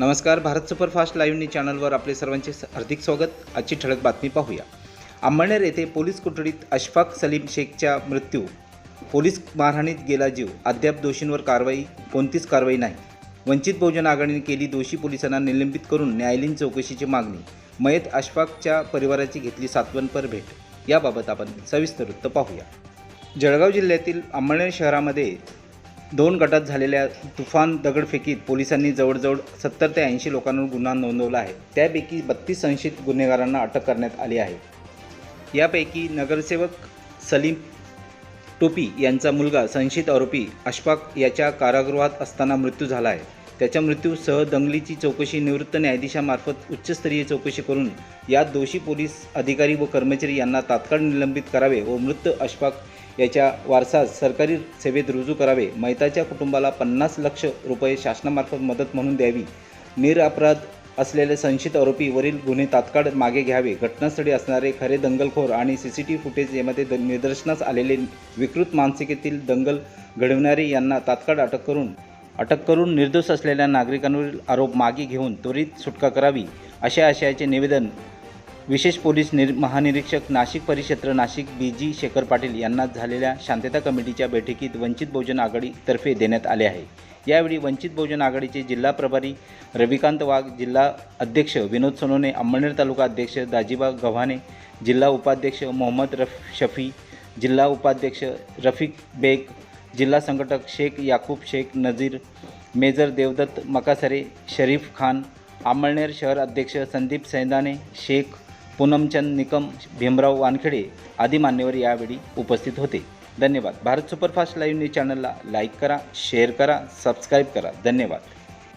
नमस्कार Bharat superfast live news चॅनलवर आपले सर्वांचे हार्दिक स्वागत. आजची ठळक बातमी पाहूया. अंमळनेर येथे पोलीस कोठडीत अशफाक सलीम शेखचा मृत्यू. पोलीस मारहाणीत गेला जीव. अद्याप दोषींवर कारवाई कोणतीच कारवाई नाही. वंचित बहुजन आघाडीने केली दोषी पोलिसांना निलंबित करून न्यायालयीन चौकशीची मागणी. मयत अशफाकच्या परिवाराची घेतली सातवनपर भेट. याबाबत आपण सविस्तर वृत्त पाहूया. जळगाव जिल्ह्यातील अंमळनेर शहरामध्ये दोन गटात झालेल्या तुफान दगडफेकीत पोलिसांनी जवळजवळ सत्तर ते ऐंशी लोकांवर गुन्हा नोंदवला आहे. त्यापैकी बत्तीस संशयित गुन्हेगारांना अटक करण्यात आली आहे. यापैकी नगरसेवक सलीम टोपी यांचा मुलगा संशयित आरोपी अशफाक याच्या कारागृहात असताना मृत्यू झाला आहे. त्याच्या मृत्यूसह दंगलीची चौकशी निवृत्त न्यायाधीशामार्फत उच्चस्तरीय चौकशी करून यात दोषी पोलीस अधिकारी व कर्मचारी यांना तात्काळ निलंबित करावे व मृत अशफाक याच्या वारसास सरकारी सेवेत रुजू करावे. मैताच्या कुटुंबाला पन्नास लक्ष रुपये शासनामार्फत मदत म्हणून द्यावी. निरअपराध असलेले संशयित आरोपी वरील गुन्हे तात्काळ मागे घ्यावे. घटनास्थळी असणारे खरे दंगलखोर आणि C C T V footage यामध्ये द- निदर्शनास आलेले विकृत मानसिकेतील दंगल घडविणारे यांना तात्काळ अटक करून अटक करून निर्दोष असलेल्या नागरिकांवरील आरोप मागे घेऊन त्वरित सुटका करावी अशा आशयाचे निवेदन विशेष पोलीस निर महानिरीक्षक नाशिक परिक्षेत्र नाशिक बी जी शेखर पाटील यांना झालेल्या शांतता कमिटीच्या बैठकीत वंचित बहुजन आघाडीतर्फे देण्यात आले आहे. यावेळी वंचित बहुजन आघाडीचे जिल्हा प्रभारी रविकांत वाघ जिल्हा अध्यक्ष विनोद सोनोने अंमळनेर तालुका अध्यक्ष दाजीबा गव्हाणे जिल्हा उपाध्यक्ष मोहम्मद रफ शफी जिल्हा उपाध्यक्ष रफिक बेग जिल्हा संघटक शेख याकूब शेख नजीर मेजर देवदत्त मकासरे शरीफ खान आमळनेर शहर अध्यक्ष संदीप सैंदाने शेख पूनमचंद निकम भीमराव वानखेडे आदी मान्यवर यावेळी उपस्थित होते. धन्यवाद. भारत सुपरफास्ट लाईव्ह न्यूज चॅनलला लाईक करा शेअर करा सबस्क्राईब करा. धन्यवाद.